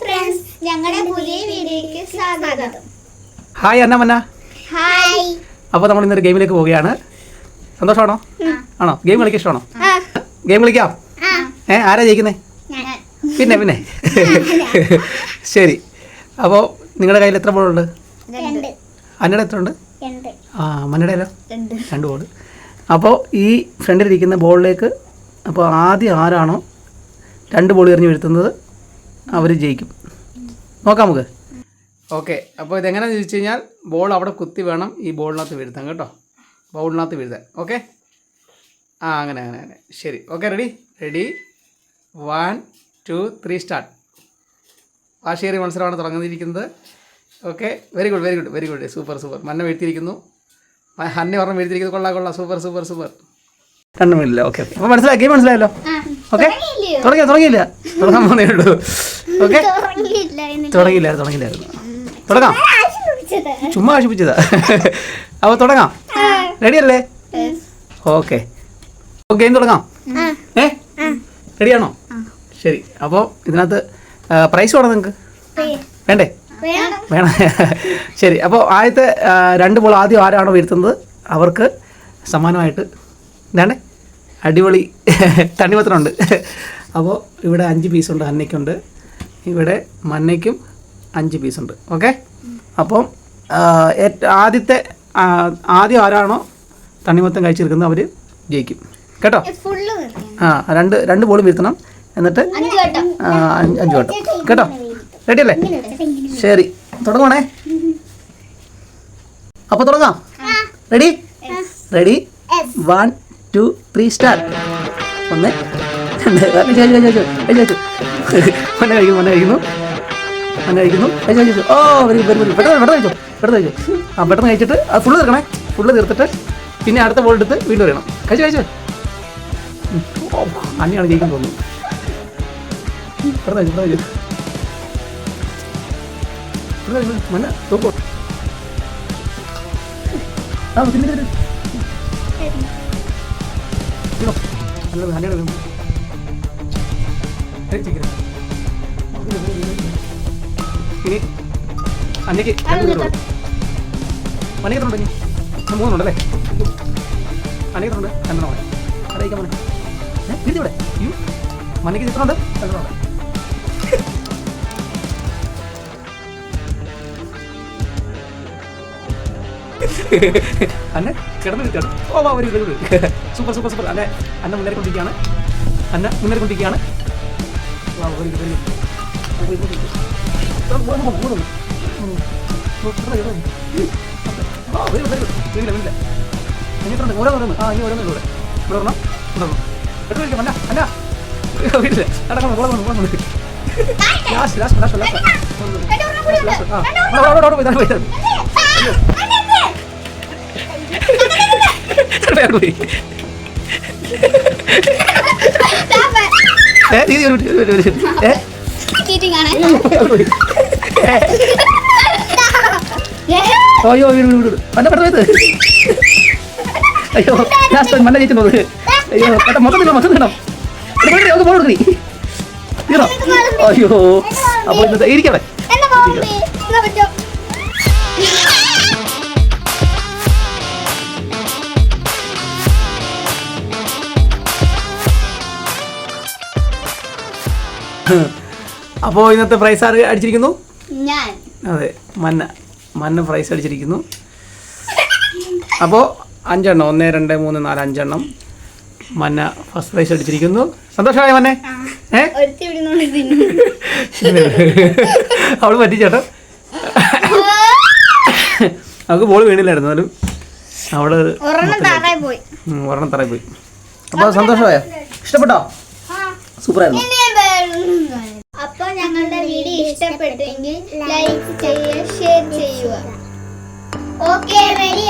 Friends ഞങ്ങളുടെ പുതിയ വീഡിയോയ്ക്ക് സ്വാഗതം. ഹായ് അന്നമന്ന ഹായ്. അപ്പോൾ നമ്മൾ ഇന്നൊരു ഗെയിമിലേക്ക് പോവുകയാണ്. സന്തോഷമാണോ? ആണോ? ഗെയിം കളിക്കാൻ ഇഷ്ടമാണോ? ഗെയിം കളിക്കാം? ഏ ആരാ ജയിക്കുന്നേ? പിന്നെ പിന്നെ. ശരി. അപ്പോൾ നിങ്ങളുടെ കയ്യിൽ എത്ര ബോളുണ്ട്? രണ്ട്. അന്നയുടെ എത്ര ഉണ്ട് രണ്ട്. ആ മന്നയുടെയല്ലോ രണ്ട്. രണ്ട് ബോൾ അപ്പോൾ ഈ ഫ്രണ്ടിലിരിക്കുന്ന ബോളിലേക്ക് അപ്പോൾ ആദ്യം ആരാണോ രണ്ട് ബോൾ എറിഞ്ഞ് വീഴ്ത്തുന്നത്? അവർ ജയിക്കും. നോക്കാം നമുക്ക്. ഓക്കെ അപ്പോൾ ഇതെങ്ങനെയാണെന്ന് ചോദിച്ചു കഴിഞ്ഞാൽ ബോൾ അവിടെ കുത്തി വേണം ഈ ബോളിനകത്ത് വീഴ്ത്താൻ കേട്ടോ. ബോളിനകത്ത് വീഴ്ത്താൻ. ഓക്കെ? ആ അങ്ങനെ അങ്ങനെ അങ്ങനെ. ശരി. Okay ready? Ready. One two three start. വാശിയേറിയ മത്സരമാണ് തുടങ്ങുന്നിരിക്കുന്നത്. Okay very good very good very good super super. മന്ന വീഴ്ത്തിയിരിക്കുന്നു. ഹന്നെ പറഞ്ഞ് വീഴ്ത്തിയിരിക്കുന്നത് കൊള്ളാം കൊള്ളാം. Super super super. രണ്ടും മിനിറ്റില്ല ഓക്കെ. ഓക്കെ അപ്പോൾ മനസ്സിലാക്കി മനസ്സിലായല്ലോ? ഓക്കെ? തുടങ്ങിയ? തുടങ്ങിയില്ല? തുടങ്ങാൻ പോകുന്നേ ഉള്ളൂ. ഓക്കെ. തുടങ്ങിയില്ല തുടങ്ങിയില്ലായിരുന്നു. തുടങ്ങാം. ചുമ്മാ ആശിപ്പിച്ചതാ. അപ്പോൾ തുടങ്ങാം. റെഡി അല്ലേ? ഓക്കെ. ഗെയിം തുടങ്ങാം. ഏ? റെഡിയാണോ ശരി. അപ്പോൾ ഇതിനകത്ത് പ്രൈസ് വേണം നിങ്ങൾക്ക് വേണ്ടേ? വേണം. വേണം. ശരി. അപ്പോൾ ആദ്യത്തെ രണ്ട് ബോൾ ആദ്യം ആരാണോ വീഴ്ത്തുന്നത്? അവർക്ക് സമാനമായിട്ട് എന്താണ് അടിപൊളി തണ്ണിപത്രമുണ്ട് അപ്പോൾ ഇവിടെ അഞ്ച് പീസുണ്ട് അന്നയ്ക്കുണ്ട്. ഇവിടെ മന്നയ്ക്കും അഞ്ച് പീസുണ്ട് ഓക്കെ അപ്പം ആദ്യത്തെ ആദ്യം ആരാണോ തണ്ണിമത്തം കഴിച്ചിരിക്കുന്നത് അവർ ജയിക്കും. കേട്ടോ? ആ രണ്ട് രണ്ട് ബോളും വീഴ്ത്തണം. എന്നിട്ട് അഞ്ച് വട്ടം. കേട്ടോ? റെഡി അല്ലേ? ശരി. തുടങ്ങണേ അപ്പോൾ തുടങ്ങാം. Ready ready one two three start ഒന്ന് രണ്ട് കഴിച്ചു കഴിച്ചു കഴിച്ചു കഴിച്ചു കഴിച്ചു മണ്ണ കഴിക്കുന്നു മണ്ണ കഴിക്കുന്നു മണ്ണ കഴിക്കുന്നു കഴിച്ചു കഴിച്ചു ഓ വെരി വെരി വെരി പെട്ടെന്ന് പെട്ടെന്ന് കഴിച്ചു പെട്ടെന്ന് കഴിച്ചു ആ പെട്ടെന്ന് കഴിച്ചിട്ട് അത് ഫുള്ള് തീർക്കണേ ഫുള്ള് തീർത്തിട്ട് പിന്നെ അടുത്ത ബോൾ എടുത്ത് വീണ്ടും വരണം കഴിച്ചു കഴിച്ചു അന്നെയാണ് ജയിക്കാൻ തോന്നുന്നു പെട്ടെന്ന് കഴിച്ചു പെട്ടെന്ന് കഴിച്ചു മണ്ണ തൂക്കോ ആ തിന്നു ഇതോ, ഇനി അന്നയ്ക്ക് രണ്ട് പേരുള്ളൂ. മണിക്ക് എത്ര ഉണ്ട് ഇനി? ഇന്ന് മൂന്നെണ്ണുണ്ടല്ലേ മണിക്ക് എത്ര രണ്ടെണ്ണം മതി അറിയിക്കാൻ മോനെ തിരിച്ച് ഇവിടെ അയ്യോ മണിക്ക് ചിത്രമുണ്ട് രണ്ടെണ്ണം അന്നെ കിടന്നു കിട്ടാണ് ഓ വാ ഒരു. സൂപ്പർ സൂപ്പർ സൂപ്പർ അന്നെ അന്ന മുന്നേറിക്കൊണ്ടിരിക്കുകയാണ് അന്ന മുന്നേറിക്കൊണ്ടിരിക്കുകയാണ് വാ വരൂ വരൂ വരൂ, വരൂ, വരൂ. ആ, മൂന്ന്, മൂന്ന്, മൂന്ന്. ഉം. ഓ, ഇവിടെ, ഇവിടെ. ആ, വരൂ, വരൂ. വരില്ല, വരില്ല. ഇനി എത്ര ഉണ്ട്? ഓരോന്ന്. ആ, ഇനി ഓരോന്ന് ഇവിടെ. ഇവിടെ ഒരെണ്ണം, ഇവിടെ ഒരെണ്ണം. എടുത്ത് കഴിക്കാം, അന്ന, അന്ന. വരില്ല. നടക്കണം, ഇവിടെ വന്നു, വന്നു. Last, last, last, last. ആ, അവിടെ, അവിടെ, പോയി, പോയി. പോയി. അയ്യോ പെട്ടെന്ന് ഇത്. അയ്യോ ലാസ്റ്റ് മണ്ണ ജയിച്ചത് അയ്യോ പെട്ടെന്ന് മൊത്തം തിന്നോ മൊത്തം തിന്നോ ഒന്ന് ബോൾ കൊടുക്കി തീർന്നോ അയ്യോ അപ്പോൾ ഇരിക്കവിടെ അപ്പോൾ ഇന്നത്തെ പ്രൈസ് ആര് അടിച്ചിരിക്കുന്നു? ഞാൻ. അതെ മന്ന. മന്ന പ്രൈസ് അടിച്ചിരിക്കുന്നു. അപ്പോൾ അഞ്ചെണ്ണം. ഒന്ന് രണ്ട് മൂന്ന് നാല് അഞ്ചെണ്ണം. മന്ന ഫസ്റ്റ് പ്രൈസ് അടിച്ചിരിക്കുന്നു. സന്തോഷമായ മന്നെ? അവൾ പറ്റിച്ചേട്ടോ അവൾക്ക് ബോൾ വീണില്ലായിരുന്നു എന്നാലും അവൾ ഒരെണ്ണം തറയിൽ പോയി. അപ്പോൾ സന്തോഷമായോ? ഇഷ്ടപ്പെട്ടോ? സൂപ്പറായിരുന്നു. അപ്പൊ ഞങ്ങളുടെ വീഡിയോ ഇഷ്ടപ്പെട്ടെങ്കിൽ ലൈക്ക് ചെയ്യുക ഷെയർ ചെയ്യുക. Okay ready